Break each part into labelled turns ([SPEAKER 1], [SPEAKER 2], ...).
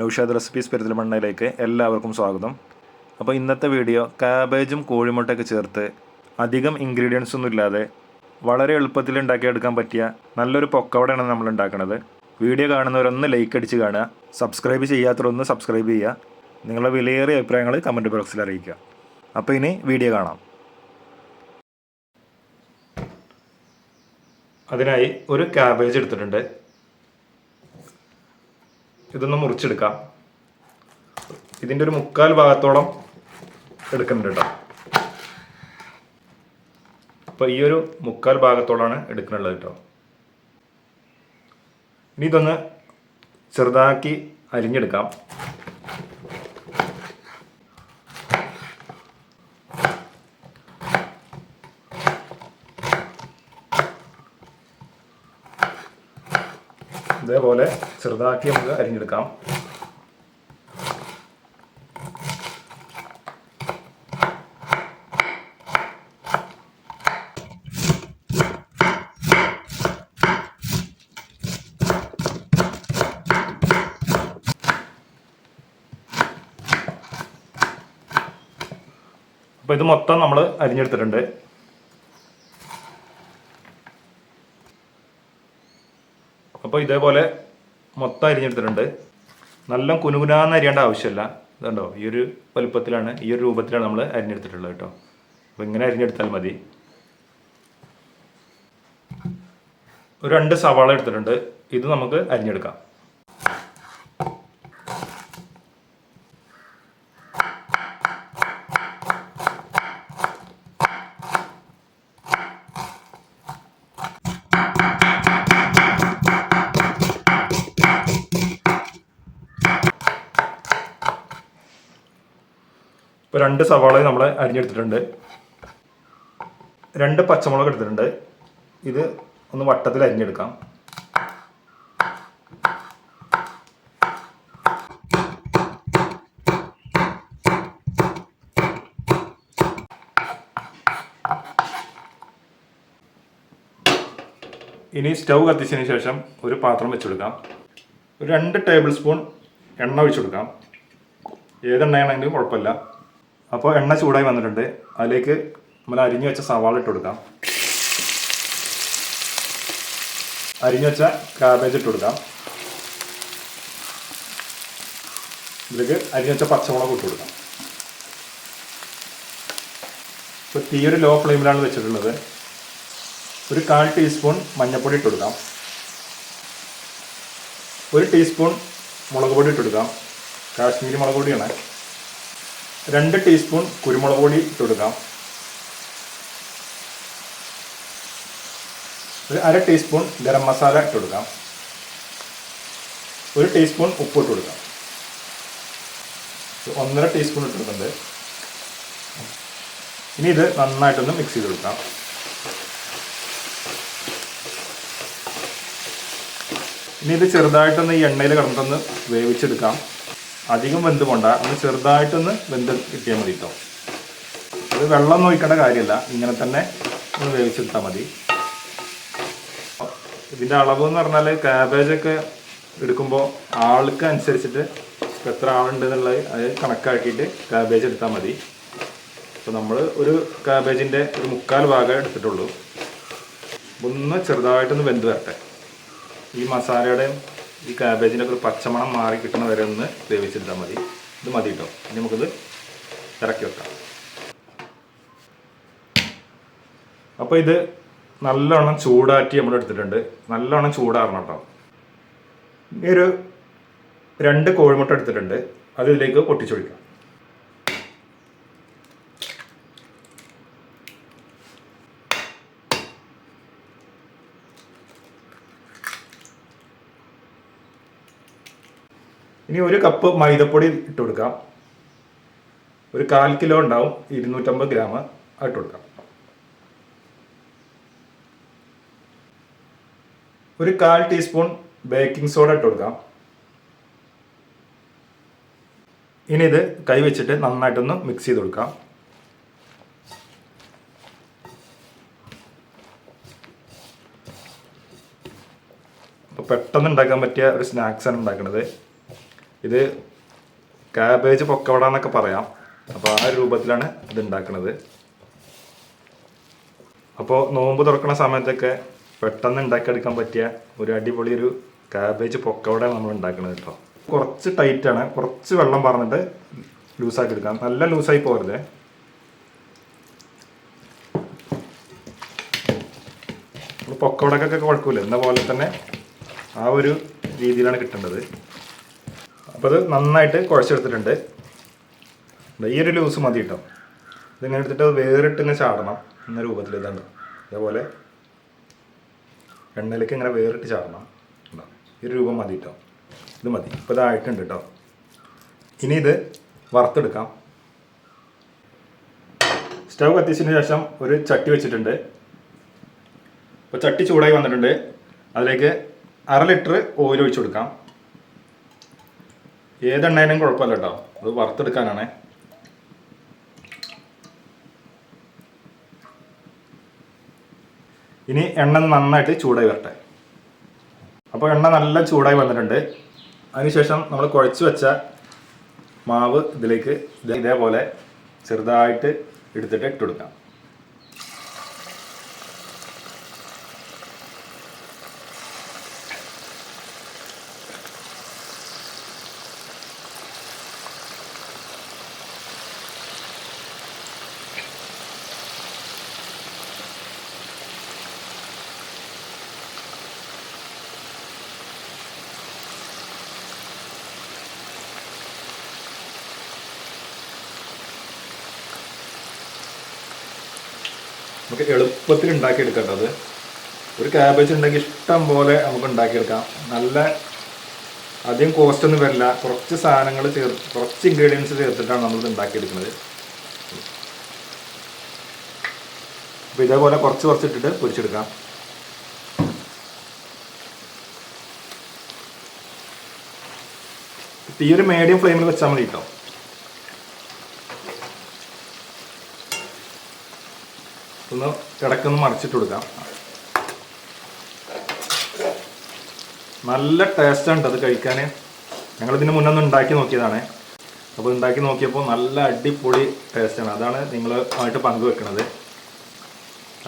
[SPEAKER 1] Naushad recipes പെരുത്തൽമണ്ണയിലേക്ക് എല്ലാവർക്കും സ്വാഗതം. അപ്പോൾ ഇന്നത്തെ വീഡിയോ കാബേജും കോഴിമുട്ടയൊക്കെ ചേർത്ത് അധികം ഇൻഗ്രീഡിയൻസ് ഒന്നും ഇല്ലാതെ വളരെ എളുപ്പത്തിൽ ഉണ്ടാക്കിയെടുക്കാൻ പറ്റിയ നല്ലൊരു പൊക്കവടയാണ് നമ്മൾ ഉണ്ടാക്കുന്നത്. വീഡിയോ കാണുന്നവരൊന്ന് ലൈക്ക് അടിച്ച് കാണുക സബ്സ്ക്രൈബ് ചെയ്യാത്തവരൊന്ന് സബ്സ്ക്രൈബ് ചെയ്യുക നിങ്ങളുടെ വിലയേറിയ അഭിപ്രായങ്ങൾ കമന്റ് ബോക്സിൽ അറിയിക്കുക. അപ്പോൾ ഇനി വീഡിയോ കാണാം. അതിനായി ഒരു കാബേജ് എടുത്തിട്ടുണ്ട്. ഇതൊന്ന് മുറിച്ചെടുക്കാം. ഇതിന്റെ ഒരു മുക്കാൽ ഭാഗത്തോളം എടുക്കുന്നുണ്ട് കേട്ടോ. അപ്പോൾ ഈ ഒരു മുക്കാൽ ഭാഗത്തോളാണ് എടുക്കുന്നുള്ളത് കേട്ടോ. ഇനി ഇതൊന്ന് ചെറുതാക്കി അരിഞ്ഞെടുക്കാം. ഇതേപോലെ ചെറുതാക്കി നമുക്ക് അരിഞ്ഞെടുക്കാം. അപ്പോൾ ഇത് മൊത്തം നമ്മൾ അരിഞ്ഞെടുത്തിട്ടുണ്ട്. അപ്പോൾ ഇതേപോലെ മൊത്തം അരിഞ്ഞെടുത്തിട്ടുണ്ട്. നല്ല കുനുകുനാന്ന് അരിയേണ്ട ആവശ്യമില്ല. ഇതുണ്ടോ? ഈ ഒരു വലുപ്പത്തിലാണ് ഈ ഒരു രൂപത്തിലാണ് നമ്മൾ അരിഞ്ഞെടുത്തിട്ടുള്ളത് കേട്ടോ. അപ്പോൾ ഇങ്ങനെ അരിഞ്ഞെടുത്താൽ മതി. ഒരു രണ്ട് സവാള എടുത്തിട്ടുണ്ട്. ഇത് നമുക്ക് അരിഞ്ഞെടുക്കാം. ഇപ്പോൾ രണ്ട് സവാള നമ്മൾ അരിഞ്ഞെടുത്തിട്ടുണ്ട്. രണ്ട് പച്ചമുളക് എടുത്തിട്ടുണ്ട്. ഇത് ഒന്ന് വട്ടത്തിൽ അരിഞ്ഞെടുക്കാം. ഇനി സ്റ്റൗ കത്തിച്ചതിന് ശേഷം ഒരു പാത്രം വെച്ചെടുക്കാം. ഒരു രണ്ട് ടേബിൾ സ്പൂൺ എണ്ണ ഒഴിച്ചെടുക്കാം. ഏതെണ്ണയാണെങ്കിലും കുഴപ്പമില്ല. അപ്പോൾ എണ്ണ ചൂടായി വന്നിട്ടുണ്ട്. അതിലേക്ക് നമ്മൾ അരിഞ്ഞു വെച്ച സവാള ഇട്ട് കൊടുക്കാം. അരിഞ്ഞു വെച്ച കാബേജ് ഇട്ട് കൊടുക്കാം. ഇതിലേക്ക് അരിഞ്ഞു വെച്ച പച്ചമുളക് ഇട്ട് കൊടുക്കാം. ഇപ്പോൾ തീ ഒരു ലോ ഫ്ലെയിമിലാണ് വെച്ചിട്ടുള്ളത്. ഒരു കാൽ ടീസ്പൂൺ മഞ്ഞൾപ്പൊടി ഇട്ട് കൊടുക്കാം. ഒരു ടീസ്പൂൺ മുളക് പൊടി ഇട്ട് കൊടുക്കാം. കാശ്മീരി മുളക് പൊടിയാണ്. രണ്ട് ടീസ്പൂൺ കുരുമുളക് പൊടി ഇട്ടെടുക്കാം ഒരു അര ടീസ്പൂൺ ഗരം മസാല ഇട്ടെടുക്കാം ഒരു ടീസ്പൂൺ ഉപ്പ് ഇട്ട് കൊടുക്കാം. ഒന്നര ടീസ്പൂൺ ഇട്ട് ഇനി ഇത് നന്നായിട്ടൊന്ന് മിക്സ് ചെയ്ത് കൊടുക്കാം. ഇനി ഇത് ചെറുതായിട്ടൊന്ന് ഈ എണ്ണയിൽ കിടന്നിട്ടൊന്ന് വേവിച്ചെടുക്കാം. അധികം വെന്ത് പോണ്ട ഒന്ന് ചെറുതായിട്ടൊന്ന് വെന്ത് കിട്ടിയാൽ മതി കേട്ടോ അത് വെള്ളം നോക്കേണ്ട കാര്യമില്ല. ഇങ്ങനെ തന്നെ ഒന്ന് വേവിച്ചെടുത്താൽ മതി. ഇതിന്റെ അളവ് എന്ന് പറഞ്ഞാൽ ക്യാബേജൊക്കെ എടുക്കുമ്പോൾ ആൾക്ക് അനുസരിച്ചിട്ട് എത്ര ആളുണ്ട് എന്നുള്ളത് അത് കണക്കാക്കിയിട്ട് ക്യാബേജ് എടുത്താൽ മതി. അപ്പോൾ നമ്മൾ ഒരു ക്യാബേജിന്റെ ഒരു മുക്കാൽ ഭാഗം എടുത്തിട്ടുള്ളൂ. ഒന്ന് ചെറുതായിട്ടൊന്ന് വെന്ത് വരട്ടെ. ഈ മസാലയുടെയും ഈ ക്യാബേജിന്റെ ഒരു പച്ചമണം മാറി കിട്ടണ വരെ ഒന്ന് വേവിച്ചെടുത്താൽ മതി. ഇത് മതി കേട്ടോ ഇനി നമുക്കിത് ഇറക്കി വെക്കാം. അപ്പോൾ ഇത് നല്ലോണം ചൂടാറ്റി നമ്മൾ എടുത്തിട്ടുണ്ട്. നല്ലോണം ചൂടാറണം കേട്ടോ ഇനി ഒരു രണ്ട് കോഴിമുട്ട എടുത്തിട്ടുണ്ട്. അത് ഇതിലേക്ക് പൊട്ടിച്ചൊഴിക്കാം. ഇനി ഒരു കപ്പ് മൈദപ്പൊടി ഇട്ട് കൊടുക്കാം. ഒരു കാൽ കിലോ ഉണ്ടാവും ഇരുന്നൂറ്റമ്പത് ഗ്രാം ഇട്ട് കൊടുക്കാം. ഒരു കാൽ ടീസ്പൂൺ ബേക്കിംഗ് സോഡ ഇട്ട് കൊടുക്കാം. ഇനി ഇത് കൈവച്ചിട്ട് നന്നായിട്ടൊന്ന് മിക്സ് ചെയ്ത് കൊടുക്കാം. പെട്ടെന്ന് ഉണ്ടാക്കാൻ പറ്റിയ ഒരു സ്നാക്സ് ആണ് ഉണ്ടാക്കുന്നത് ഇത് കാബേജ് പൊക്കവട എന്നൊക്കെ പറയാം. അപ്പോൾ ആ രൂപത്തിലാണ് ഇത് ഉണ്ടാക്കുന്നത് അപ്പോൾ നോമ്പ് തുറക്കുന്ന സമയത്തൊക്കെ പെട്ടെന്ന് ഉണ്ടാക്കിയെടുക്കാൻ പറ്റിയ ഒരു അടിപൊളി ഒരു കാബേജ് പൊക്കവട നമ്മൾ ഉണ്ടാക്കുന്നത് കേട്ടോ. കുറച്ച് ടൈറ്റാണ് കുറച്ച് വെള്ളം പറഞ്ഞിട്ട് ലൂസാക്കി എടുക്കാം. നല്ല ലൂസായി നമ്മൾ പൊക്കവടക്കൊക്കെ കുഴപ്പമില്ല. എന്ന പോലെ തന്നെ ആ ഒരു രീതിയിലാണ് കിട്ടേണ്ടത്. അപ്പോൾ അത് നന്നായിട്ട് കുഴച്ചെടുത്തിട്ടുണ്ട്. ഈ ഒരു ലൂസ് മതി കേട്ടോ ഇതിങ്ങനെ എടുത്തിട്ട് വേറിട്ട് ഇങ്ങനെ ചാടണം എന്ന രൂപത്തിൽ ഇതുണ്ട് അതേപോലെ എണ്ണയിലേക്ക് ഇങ്ങനെ വേറിട്ട് ചാടണം. ഉണ്ടോ ഈ ഒരു രൂപം മതി കേട്ടോ ഇത് മതി. ഇപ്പോൾ ഇതായിട്ടുണ്ട് കേട്ടോ ഇനി ഇത് വറുത്തെടുക്കാം. സ്റ്റവ് കത്തിച്ചതിന് ശേഷം ഒരു ചട്ടി വെച്ചിട്ടുണ്ട്. ഇപ്പോൾ ചട്ടി ചൂടായി വന്നിട്ടുണ്ട്. അതിലേക്ക് അര ലിറ്റർ ഓയിൽ ഒഴിച്ചു കൊടുക്കാം. ഏതെണ്ണേനും കുഴപ്പമില്ല കേട്ടോ. അത് വറുത്തെടുക്കാനാണേ. ഇനി എണ്ണ നന്നായിട്ട് ചൂടായി വരട്ടെ. അപ്പോൾ എണ്ണ നല്ല ചൂടായി വന്നിട്ടുണ്ട്. അതിനുശേഷം നമ്മൾ കുഴച്ച് വെച്ച മാവ് ഇതിലേക്ക് ഇതേപോലെ ചെറുതായിട്ട് എടുത്തിട്ട് ഇട്ട് കൊടുക്കാം. നമുക്ക് എളുപ്പത്തിൽ ഉണ്ടാക്കിയെടുക്കേണ്ടത്. ഒരു ക്യാബേജ് ഉണ്ടെങ്കിൽ ഇഷ്ടം പോലെ നമുക്ക് ഉണ്ടാക്കിയെടുക്കാം. നല്ല അധികം കോസ്റ്റ് ഒന്നും വരില്ല. കുറച്ച് സാധനങ്ങൾ ചേർത്ത് കുറച്ച് ഇൻഗ്രീഡിയൻസ് ചേർത്തിട്ടാണ് നമ്മളിത് ഉണ്ടാക്കിയെടുക്കുന്നത്. അപ്പോൾ ഇതേപോലെ കുറച്ച് കുറച്ച് ഇട്ടിട്ട് പൊരിച്ചെടുക്കാം. തീ ഒരു മീഡിയം ഫ്ലെയിമിൽ വെച്ചാൽ മതി കേട്ടോ ഒന്ന് ഇടക്കൊന്ന് മറിച്ചിട്ട് കൊടുക്കാം. നല്ല ടേസ്റ്റ് ടേസ്റ്റാണ് അത് കഴിക്കാൻ ഞങ്ങളിതിന് മുന്നേ ഒന്ന് ഉണ്ടാക്കി നോക്കിയതാണ്. അപ്പോൾ ഉണ്ടാക്കി നോക്കിയപ്പോൾ നല്ല അടിപൊളി ടേസ്റ്റാണ് അതാണ് നിങ്ങൾ ആയിട്ട് പങ്കുവെക്കുന്നത്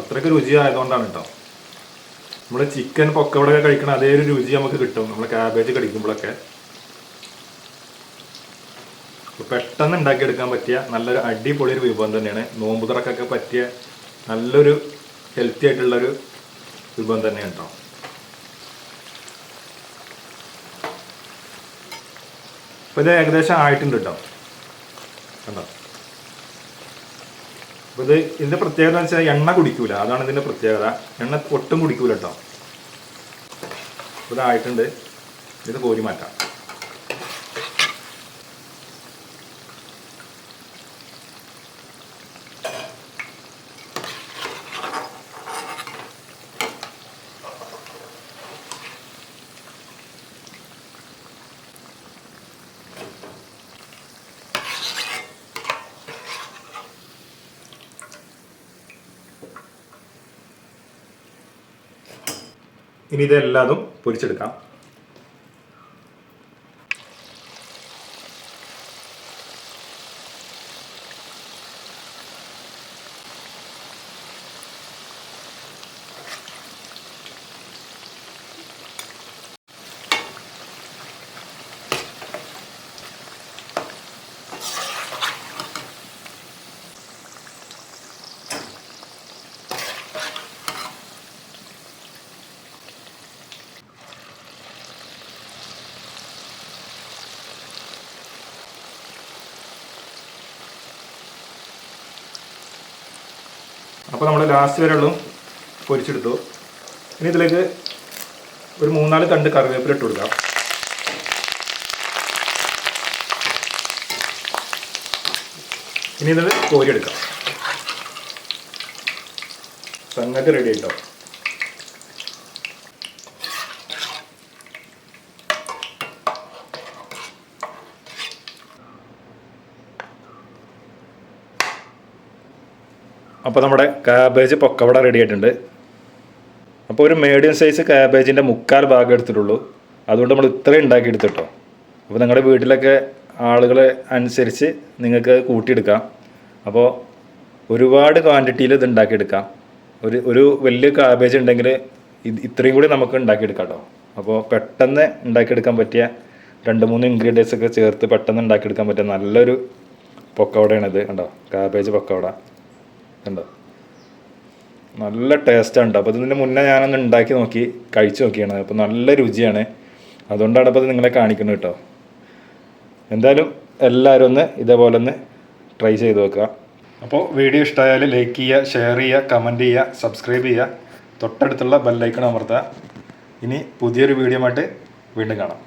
[SPEAKER 1] അത്രയ്ക്ക് രുചി ആയതുകൊണ്ടാണ് കേട്ടോ നമ്മൾ ചിക്കൻ പൊക്കവിടെ കഴിക്കണ അതേ ഒരു രുചി നമുക്ക് കിട്ടും. നമ്മൾ ക്യാബേജ് കടിക്കുമ്പോഴൊക്കെ. പെട്ടെന്ന് ഉണ്ടാക്കിയെടുക്കാൻ പറ്റിയ നല്ലൊരു അടിപൊളി ഒരു വിഭവം തന്നെയാണ്. നോമ്പ് തുറക്കൊക്കെ പറ്റിയ നല്ലൊരു ഹെൽത്തി ആയിട്ടുള്ളൊരു വിഭവം തന്നെ കേട്ടോ അപ്പോൾ ഇത് ഏകദേശം ആയിട്ടുണ്ട് കേട്ടോ കണ്ടോ? അപ്പോൾ ഇത് ഇതിന്റെ പ്രത്യേകത എന്ന് വെച്ചാൽ എണ്ണ കുടിക്കൂല. അതാണ് ഇതിന്റെ പ്രത്യേകത. എണ്ണ ഒട്ടും കുടിക്കൂല കേട്ടോ ഇതായിട്ടുണ്ട് ഇത് കോരി മാറ്റാം. ഇനി ഇതെല്ലാതും പൊരിച്ചെടുക്കാം. അപ്പോൾ നമ്മൾ ലാസ്റ്റ് വരെ ഉള്ളൂ പൊരിച്ചെടുത്തു. ഇനി ഇതിലേക്ക് ഒരു മൂന്നാൽ തണ്ട് കറിവേപ്പില ഇട്ട് കൊടുക്കാം. ഇനി ഇത് കോരിയെടുക്കാം. സംഗതി റെഡി ആയിട്ടോ? അപ്പോൾ നമ്മുടെ കാബേജ് പൊക്കവട റെഡി ആയിട്ടുണ്ട്. അപ്പോൾ ഒരു മീഡിയം സൈസ് കാബേജിന്റെ മുക്കാൽ ഭാഗം എടുത്തിട്ടുള്ളൂ. അതുകൊണ്ട് നമ്മൾ ഇത്രയും ഉണ്ടാക്കി എടുത്തിട്ടോ അപ്പോൾ നിങ്ങളുടെ വീട്ടിലൊക്കെ ആളുകളെ അനുസരിച്ച് നിങ്ങൾക്ക് കൂട്ടിയെടുക്കാം. അപ്പോൾ ഒരുപാട് ക്വാണ്ടിറ്റിയിൽ ഇത് ഉണ്ടാക്കിയെടുക്കാം. ഒരു ഒരു വലിയ കാബേജ് ഉണ്ടെങ്കിൽ ഇത് ഇത്രയും കൂടി നമുക്ക് ഉണ്ടാക്കിയെടുക്കാം കേട്ടോ അപ്പോൾ പെട്ടെന്ന് ഉണ്ടാക്കിയെടുക്കാൻ പറ്റിയ രണ്ട് മൂന്ന് ഇൻഗ്രീഡിയൻസ് ഒക്കെ ചേർത്ത് പെട്ടെന്ന് ഉണ്ടാക്കിയെടുക്കാൻ പറ്റിയ നല്ലൊരു പൊക്കവടയാണിത് കണ്ടോ? കാബേജ് പൊക്കവട കണ്ടോ നല്ല ടേസ്റ്റാണ് കേട്ടോ അപ്പോൾ ഇതിന് മുന്നേ ഞാനൊന്ന് ഉണ്ടാക്കി നോക്കി കഴിച്ച് നോക്കിയാണ്. അപ്പോൾ നല്ല രുചിയാണ്. അതുകൊണ്ടാണ് അപ്പോൾ ഇത് നിങ്ങളെ കാണിക്കുന്നത് കേട്ടോ എന്തായാലും എല്ലാവരും ഒന്ന് ഇതേപോലെ ഒന്ന് ട്രൈ ചെയ്ത് നോക്കുക. അപ്പോൾ വീഡിയോ ഇഷ്ടമായാൽ ലൈക്ക് ചെയ്യുക ഷെയർ ചെയ്യുക കമന്റ് ചെയ്യുക സബ്സ്ക്രൈബ് ചെയ്യുക. തൊട്ടടുത്തുള്ള ബെല്ലൈക്കൺ അമർത്തുക. ഇനി പുതിയൊരു വീഡിയോ ആയിട്ട് വീണ്ടും കാണാം.